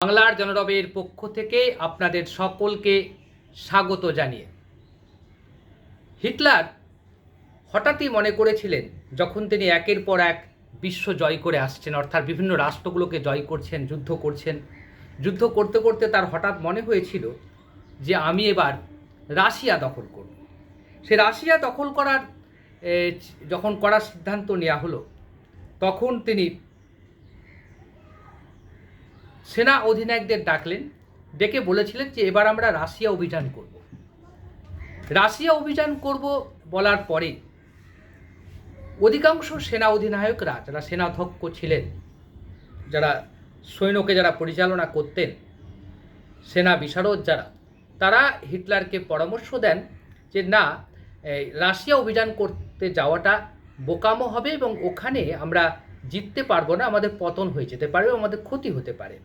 বাংলার জনরবের পক্ষ থেকে আপনাদের সকলকে স্বাগত জানিয়ে। হিটলার হঠাৎই মনে করেছিলেন, যখন তিনি একের পর এক বিশ্ব জয় করে আসছেন, অর্থাৎ বিভিন্ন রাষ্ট্রগুলোকে জয় করছেন, যুদ্ধ করছেন। যুদ্ধ করতে করতে তার হঠাৎ মনে হয়েছিল যে আমি এবার রাশিয়া দখল করব। সে রাশিয়া দখল করার যখন করার সিদ্ধান্ত নেওয়া হলো, তখন তিনি সেনা অধিনায়কদের ডাকলেন, ডেকে বলেছিলেন যে এবার আমরা রাশিয়া অভিযান করব। রাশিয়া অভিযান করব বলার পরে অধিকাংশ সেনা অধিনায়করা, যারা সেনাধ্যক্ষ ছিলেন, যারা সৈন্যকে যারা পরিচালনা করতেন, সেনা বিশারদ যারা, তারা হিটলারকে পরামর্শ দেন যে না রাশিয়া অভিযান করতে যাওয়াটা বোকামো হবে এবং ওখানে আমরা জিততে পারব না, আমাদের পতন হয়ে যেতে পারে আমাদের ক্ষতি হতে পারে।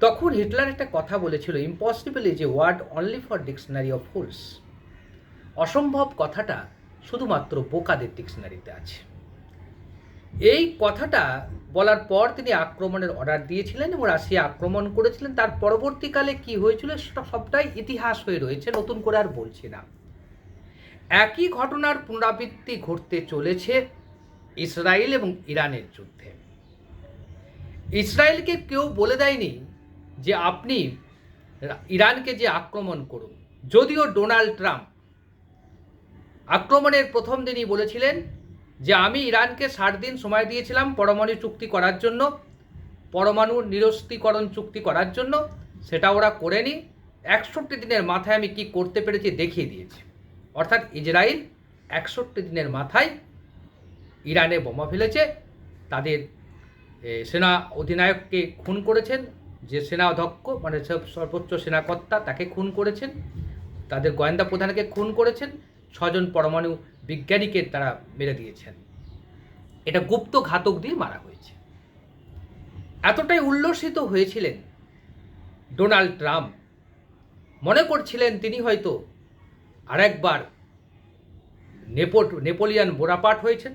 তখন হিটলার একটা কথা বলেছিল impossible is a word only for dictionary of fools অসম্ভব কথাটা শুধুমাত্র বোকাদের ডিকশনারিতে আছে। এই কথাটা বলার পর তিনি আক্রমণের অর্ডার দিয়েছিলেন এবং রাশিয়া আক্রমণ করেছিলেন। তার পরবর্তীকালে কি হয়েছিল সেটা সবটাই ইতিহাস হয়ে রয়েছে, নতুন করে আর বলছি না। একই ঘটনার পুনরাবৃত্তি ঘটতে চলেছে ইসরায়েল এবং ইরানের যুদ্ধে। ইসরায়েলকে কেউ বলে দেয়নি যে আপনি ইরানকে যে আক্রমণ করুন, যদিও ডোনাল্ড ট্রাম্প আক্রমণের প্রথম দিনই বলেছিলেন যে আমি ইরানকে ষাট দিন সময় দিয়েছিলাম পরমাণু চুক্তি করার জন্য পরমাণু নিরস্ত্রীকরণ চুক্তি করার জন্য, সেটা ওরা করেনি। একষট্টি দিনের মাথায় আমি কি করতে পেরেছি দেখিয়ে দিয়েছি। অর্থাৎ ইসরায়েল একষট্টি দিনের মাথায় ইরানে বোমা ফেলেছে, তাদের সেনা অধিনায়ককে খুন করেছেন যে সেনা অধ্যক্ষ মানে সর্বোচ্চ সেনাকর্তা তাকে খুন করেছেন। তাদের গোয়েন্দা প্রধানকে খুন করেছেন। ছজন পরমাণু বিজ্ঞানীকে তারা মেরে দিয়েছেন। এটা গুপ্ত ঘাতক দিয়ে মারা হয়েছে। এতটাই উল্লসিত হয়েছিলেন ডোনাল্ড ট্রাম্প। মনে করছিলেন তিনি হয়তো আরেকবার নেপোট, নেপোলিয়ান বোরাপাট হয়েছেন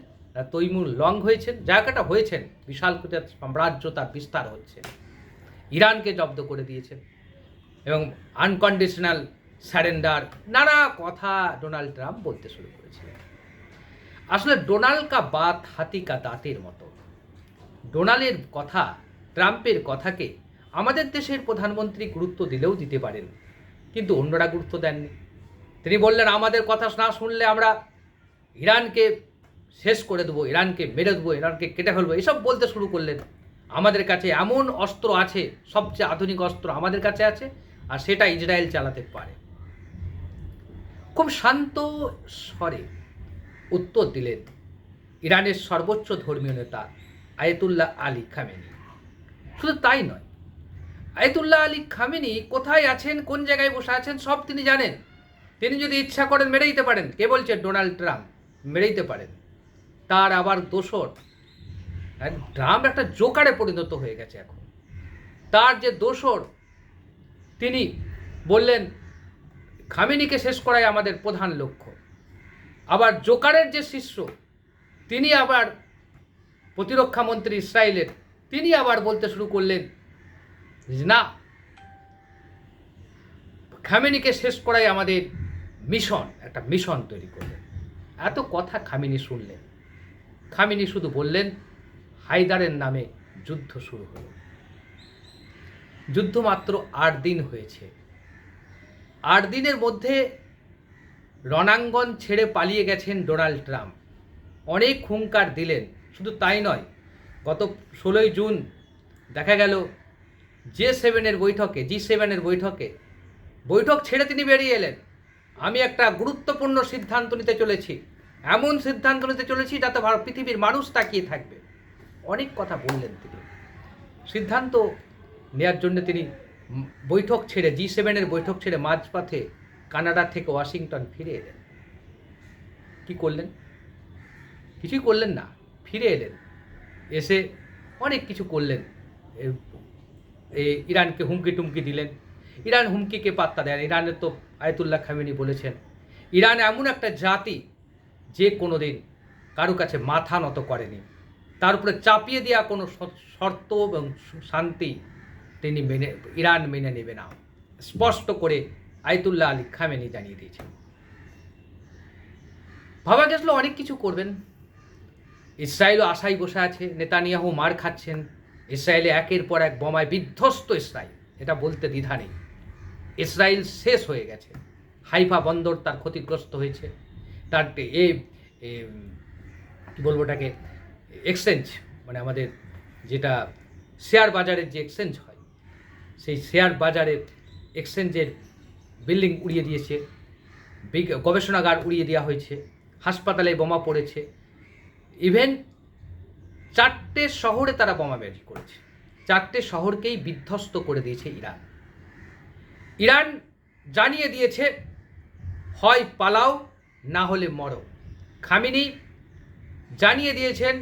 তৈমুর লং হয়েছেন। জায়গাটা হয়েছেন, বিশাল সাম্রাজ্য তার বিস্তার হচ্ছে। ইরানকে জব্দ করে দিয়েছেন এবং আনকন্ডিশনাল স্যারেন্ডার নানা কথা ডোনাল্ড ট্রাম্প বলতে শুরু করেছিলেন। আসলে ডোনাল্ড কা বাত হাতি কা দাঁতের মতো। ডোনাল্ডের কথা, ট্রাম্পের কথাকে আমাদের দেশের প্রধানমন্ত্রী গুরুত্ব দিলেও দিতে পারেন, কিন্তু অন্যরা গুরুত্ব দেননি। তিনি বললেন, আমাদের কথা না শুনলে আমরা ইরানকে শেষ করে দেবো, ইরানকে মেরে দেবো, ইরানকে কেটে ফেলব। এসব বলতে শুরু করলেন। আমাদের কাছে এমন অস্ত্র আছে, সবচেয়ে আধুনিক অস্ত্র আমাদের কাছে আছে, আর সেটা ইসরায়েল চালাতে পারে। খুব শান্ত স্বরে উত্তর দিলেন, ইরানের সর্বোচ্চ ধর্মীয় নেতা আয়াতুল্লাহ আলী খামেনি। শুধু তাই নয়, আয়াতুল্লাহ আলী খামেনি কোথায় আছেন, কোন জায়গায় বসে আছেন, সব তিনি জানেন। তিনি যদি ইচ্ছা করেন মেরে দিতে পারেন, কে বলছে ডোনাল্ড ট্রাম্প, মেরে দিতে পারেন। তার আবার দোসর এক ট্রাম্প একটা জোকারে পরিণত হয়ে গেছে এখন। তার যে দোসর, তিনি বললেন, খামেনিকে শেষ করাই আমাদের প্রধান লক্ষ্য। আবার জোকারের যে শিষ্য, তিনি আবার প্রতিরক্ষা মন্ত্রী ইসরায়েলের তিনি আবার বলতে শুরু করলেন, না, খামেনিকে শেষ করাই আমাদের মিশন। একটা মিশন তৈরি করলেন। এত কথা খামিনি শুনলেন। খামিনি শুধু বললেন হায়দারের নামে যুদ্ধ শুরু হলো। যুদ্ধ মাত্র আট দিন হয়েছে। আট দিনের মধ্যে রণাঙ্গন ছেড়ে পালিয়ে গেছেন ডোনাল্ড ট্রাম্প। অনেক হুঙ্কার দিলেন, শুধু তাই নয়, গত ষোলোই জুন দেখা গেল জে সেভেনের বৈঠকে, জি সেভেনের বৈঠকে। বৈঠক ছেড়ে তিনি বেরিয়ে এলেন। আমি একটা গুরুত্বপূর্ণ সিদ্ধান্ত নিতে চলেছি। এমন সিদ্ধান্ত নিতে চলেছি যাতে পৃথিবীর মানুষ তাকিয়ে থাকবে। অনেক কথা বললেন তিনি। সিদ্ধান্ত নেয়ার জন্য তিনি বৈঠক ছেড়ে জি সেভেনের বৈঠক ছেড়ে মাঝপথে কানাডা থেকে ওয়াশিংটন ফিরে এলেন। কি করলেন? কিছুই করলেন না, ফিরে এলেন। এসে অনেক কিছু করলেন। ইরানকে হুমকি টুমকি দিলেন। ইরান হুমকিকে পাত্তা দেন ইরানের তো আয়তুল্লাহ খামেনি বলেছেন, ইরান এমন একটা জাতি যে কোনো দিন কারও কাছে মাথা নত করেনি। তার উপরে চাপিয়ে দেওয়া কোনো শর্ত এবং শান্তি তিনি মেনে ইরান মেনে নেবে না। স্পষ্ট করে আয়তুল্লাহ আলী খামেনি জানিয়ে দিয়েছেন। ভাবা গেছিল অনেক কিছু করবেন। ইসরায়েলও আশায় বসে আছে নেতানিয়াহু মার খাচ্ছেন। ইসরায়েলে একের পর এক বোমায় বিধ্বস্ত ইসরায়েল এটা বলতে দ্বিধা নেই। ইসরায়েল শেষ হয়ে গেছে। হাইফা বন্দর তার ক্ষতিগ্রস্ত হয়েছে। তার এ, কি বলব ওটাকে এক্সচেঞ্জ মানে আমাদের যেটা শেয়ার বাজারের যে এক্সচেঞ্জ হয়, সেই শেয়ার বাজারের এক্সচেঞ্জের বিল্ডিং উড়িয়ে দিয়েছে গবেষণাগার উড়িয়ে দেওয়া হয়েছে, হাসপাতালে বোমা পড়েছে ইভেন চারটে শহরে তারা বোমাবাজি করেছে, চারটে শহরকেই বিধ্বস্ত করে দিয়েছে ইরান। ইরান জানিয়ে দিয়েছে, হয় পালাও, না হলে মরো। খামিনি জানিয়ে দিয়েছেন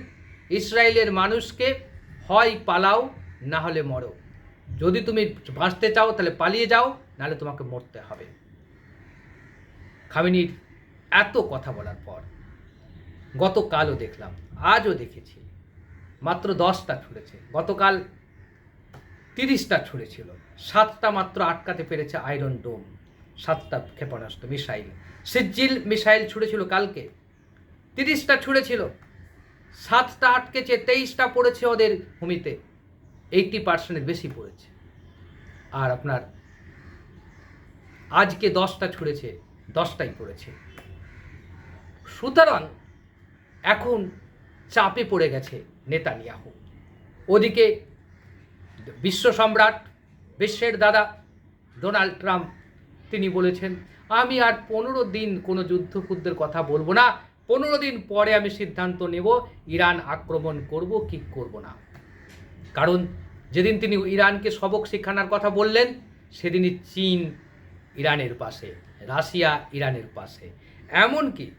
ইসরায়েলের মানুষকে হয় পালাও, না হলে মরো। যদি তুমি বাঁচতে চাও, তাহলে পালিয়ে যাও, নাহলে তোমাকে মরতে হবে। খামিনির এত কথা বলার পর গতকালও দেখলাম, আজও দেখেছি। মাত্র দশটা ছুড়েছে। গতকাল তিরিশটা ছুড়েছিল। সাতটা মাত্র আটকাতে পেরেছে আয়রন ডোম, সাতটা ক্ষেপণাস্ত্র, মিসাইল। সিজ্জিল মিসাইল ছুড়েছিল কালকে। তিরিশটা ছুড়েছিল। সাতটা আটকেছে তেইশটা পড়েছে ওদের ভূমিতে। এইটটি পার্সেন্টের বেশি পড়েছে। আর আপনার আজকে দশটা ছুড়েছে, দশটাই পড়েছে। সুতরাং এখন চাপে পড়ে গেছে নেতানিয়াহু। ওদিকে বিশ্ব সম্রাট, বিশ্বের দাদা ডোনাল্ড ট্রাম্প, তিনি বলেছেন, আমি আর পনেরো দিন কোনো যুদ্ধযুদ্ধের কথা বলব না। পনেরো দিন পরে আমি সিদ্ধান্ত নেব ইরান আক্রমণ করব কি করব না। কারণ যেদিন তিনি ইরানকে সবক শিখানোর কথা বললেন, সেদিনই চীন ইরানের পাশে, রাশিয়া ইরানের পাশে। এমনকি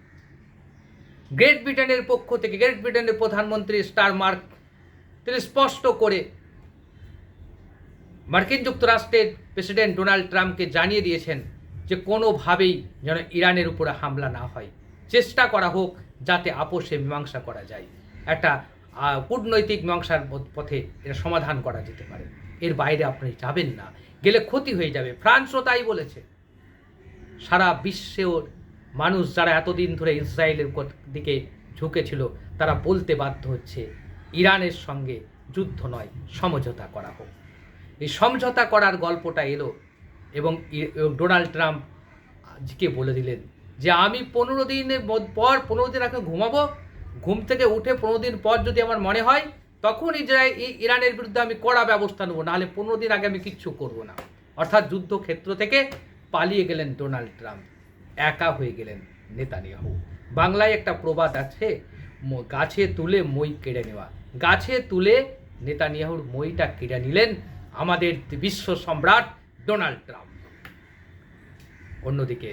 গ্রেট ব্রিটেনের পক্ষ থেকে, গ্রেট ব্রিটেনের প্রধানমন্ত্রী স্টার মার্ক, তিনি স্পষ্ট করে মার্কিন যুক্তরাষ্ট্রের প্রেসিডেন্ট ডোনাল্ড ট্রাম্পকে জানিয়ে দিয়েছেন যে কোনোভাবেই যেন ইরানের উপরে হামলা না হয়। চেষ্টা করা হোক যাতে আপোষে মীমাংসা করা যায়। একটা কূটনৈতিক মীমাংসার পথ- এটা সমাধান করা যেতে পারে। এর বাইরে আপনি যাবেন না। গেলে ক্ষতি হয়ে যাবে। ফ্রান্সও তাই বলেছে। সারা বিশ্বেও মানুষ যারা এতদিন ধরে ইসরায়েলের দিকে ঝুঁকেছিল, তারা বলতে বাধ্য হচ্ছে, ইরানের সঙ্গে যুদ্ধ নয়, সমঝোতা করা হোক। এই সমঝোতা করার গল্পটা এলো এবং এবং ডোনাল্ড ট্রাম্প আজকে বলে দিলেন যে আমি পনেরো দিনের পর পনেরো দিন আগে ঘুমাবো। ঘুম থেকে উঠে পনেরো দিন পর যদি আমার মনে হয়, তখন ইসরায়েল ইরানের বিরুদ্ধে আমি কড়া ব্যবস্থা নেব, নাহলে পনেরো দিন আগে আমি কিচ্ছু করব না। অর্থাৎ যুদ্ধক্ষেত্র থেকে পালিয়ে গেলেন ডোনাল্ড ট্রাম্প। একা হয়ে গেলেন নেতানিয়াহু। বাংলায় একটা প্রবাদ আছে গাছে তুলে মই কেড়ে নেওয়া। গাছে তুলে নেতানিয়াহুর মইটা কেড়ে নিলেন আমাদের বিশ্ব সম্রাট ডোনাল্ড ট্রাম্প। অন্যদিকে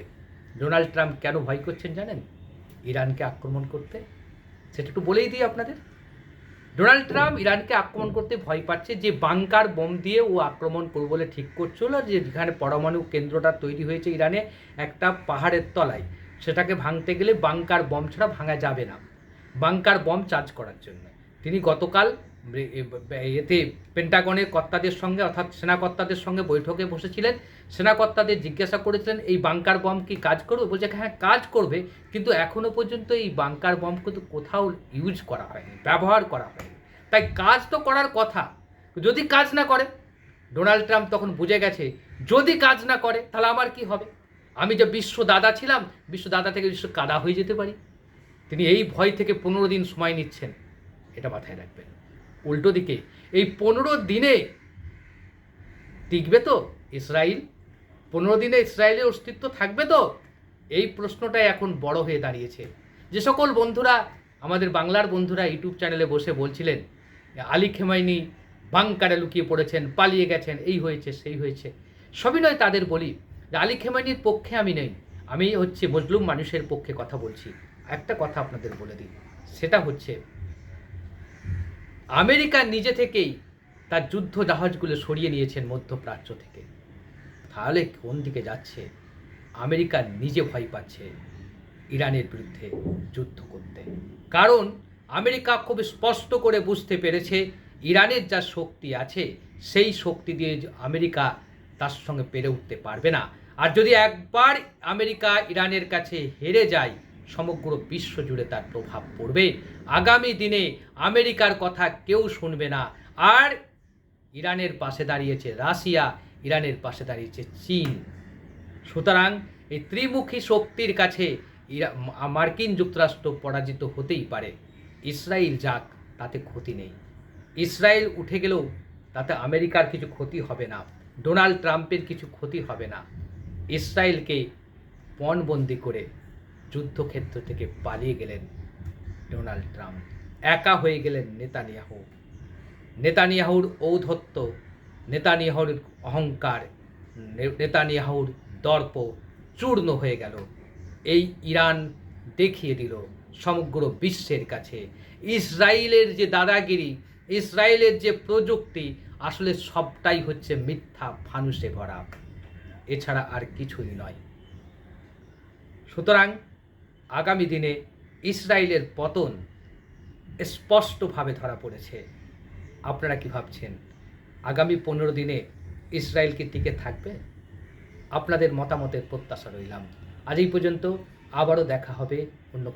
ডোনাল্ড ট্রাম্প কেন ভয় করছেন জানেন? ইরানকে আক্রমণ করতে? সেটা একটু বলেই দিই আপনাদের। ডোনাল্ড ট্রাম্প ইরানকে আক্রমণ করতে ভয় পাচ্ছে যে বাংকার বোম দিয়ে ও আক্রমণ করবে বলে ঠিক করছিল যে যেখানে পরমাণু কেন্দ্রটা তৈরি হয়েছে ইরানে একটা পাহাড়ের তলায়, সেটাকে ভাঙতে গেলে বাংকার বম ছাড়া ভাঙা যাবে না। বাংকার বম চার্জ করার জন্য। তিনি গতকাল এতে পেন্টাগনের কর্তাদের সঙ্গে অর্থাৎ সেনাকর্তাদের সঙ্গে বৈঠকে বসেছিলেন। সেনাকর্তাদের জিজ্ঞাসা করেছিলেন, এই বাংকার বম কি কাজ করবে? বলছে হ্যাঁ কাজ করবে, কিন্তু এখনও পর্যন্ত এই বাংকার বম কিন্তু কোথাও ইউজ করা হয়নি, ব্যবহার করা হয়নি। তাই কাজ তো করার কথা, যদি কাজ না করে, ডোনাল্ড ট্রাম্প তখন বুঝে গেছে, যদি কাজ না করে, তাহলে আমার কি হবে? আমি যে বিশ্ব দাদা ছিলাম, বিশ্ব দাদা থেকে বিশ্ব কাদা হয়ে যেতে পারি। তিনি এই ভয় থেকে পনেরো দিন সময় নিচ্ছেন, এটা মাথায় রাখবেন। উল্টো দিকে। এই পনেরো দিনে টিকবে তো ইসরায়েল পনেরো দিনে ইসরায়েলের অস্তিত্ব থাকবে তো? এই প্রশ্নটাই এখন বড় হয়ে দাঁড়িয়েছে। যে সকল বন্ধুরা, আমাদের বাংলার বন্ধুরা ইউটিউব চ্যানেলে বসে বলছিলেন, আলী খেমাইনি বাংকারে লুকিয়ে পড়েছেন, পালিয়ে গেছেন, এই হয়েছে, সেই হয়েছে। সবই নয় তাদের বলি, যে আলী খেমাইনির পক্ষে আমি নেই। আমি হচ্ছে মজলুম মানুষের পক্ষে কথা বলছি। একটা কথা আপনাদের বলে দিই, সেটা হচ্ছে আমেরিকা নিজে থেকেই তার যুদ্ধ জাহাজগুলো সরিয়ে নিয়েছেন মধ্যপ্রাচ্য থেকে। তাহলে কোন দিকে যাচ্ছে? আমেরিকা নিজে ভয় পাচ্ছে ইরানের বিরুদ্ধে যুদ্ধ করতে। কারণ আমেরিকা খুব স্পষ্ট করে বুঝতে পেরেছে ইরানের যা শক্তি আছে, সেই শক্তি দিয়ে আমেরিকা তার সঙ্গে পেরে উঠতে পারবে না। আর যদি একবার আমেরিকা ইরানের কাছে হেরে যায় সমগ্র বিশ্ব জুড়ে তার প্রভাব পড়বে। আগামী দিনে আমেরিকার কথা কেউ শুনবে না। আর ইরানের পাশে দাঁড়িয়েছে রাশিয়া, ইরানের পাশে দাঁড়িয়েছে চীন। সুতরাং এই ত্রিমুখী শক্তির কাছে ইরা- মার্কিন যুক্তরাষ্ট্র পরাজিত হতেই পারে। ইসরায়েল যাক, তাতে ক্ষতি নেই। ইসরায়েল উঠে গেলেও তাতে আমেরিকার কিছু ক্ষতি হবে না। ডোনাল্ড ট্রাম্পের কিছু ক্ষতি হবে না। ইসরায়েলকে পণবন্দি করে যুদ্ধক্ষেত্র থেকে পালিয়ে গেলেন ডোনাল্ড ট্রাম্প। একা হয়ে গেলেন নেতানিয়াহু। নেতানিয়াহুর ঔদ্ধত্য, নেতানিয়াহুর অহংকার নেতানিয়াহুর দর্প চূর্ণ হয়ে গেল। এই ইরান দেখিয়ে দিল সমগ্র বিশ্বের কাছে। ইসরায়েলের যে দাদাগিরি, ইসরায়েলের যে প্রযুক্তি, আসলে সবটাই হচ্ছে মিথ্যা ফানুষে ভরা। এছাড়া আর কিছুই নয়। সুতরাং আগামী দিনে ইসরায়েলের পতন স্পষ্টভাবে ধরা পড়েছে। আপনারা কি ভাবছেন, আগামী পনেরো দিনে ইসরায়েল কি টিকে থাকবে? আপনাদের মতামতের প্রত্যাশা রইলাম। আজ এই পর্যন্ত, আবারও দেখা হবে অন্য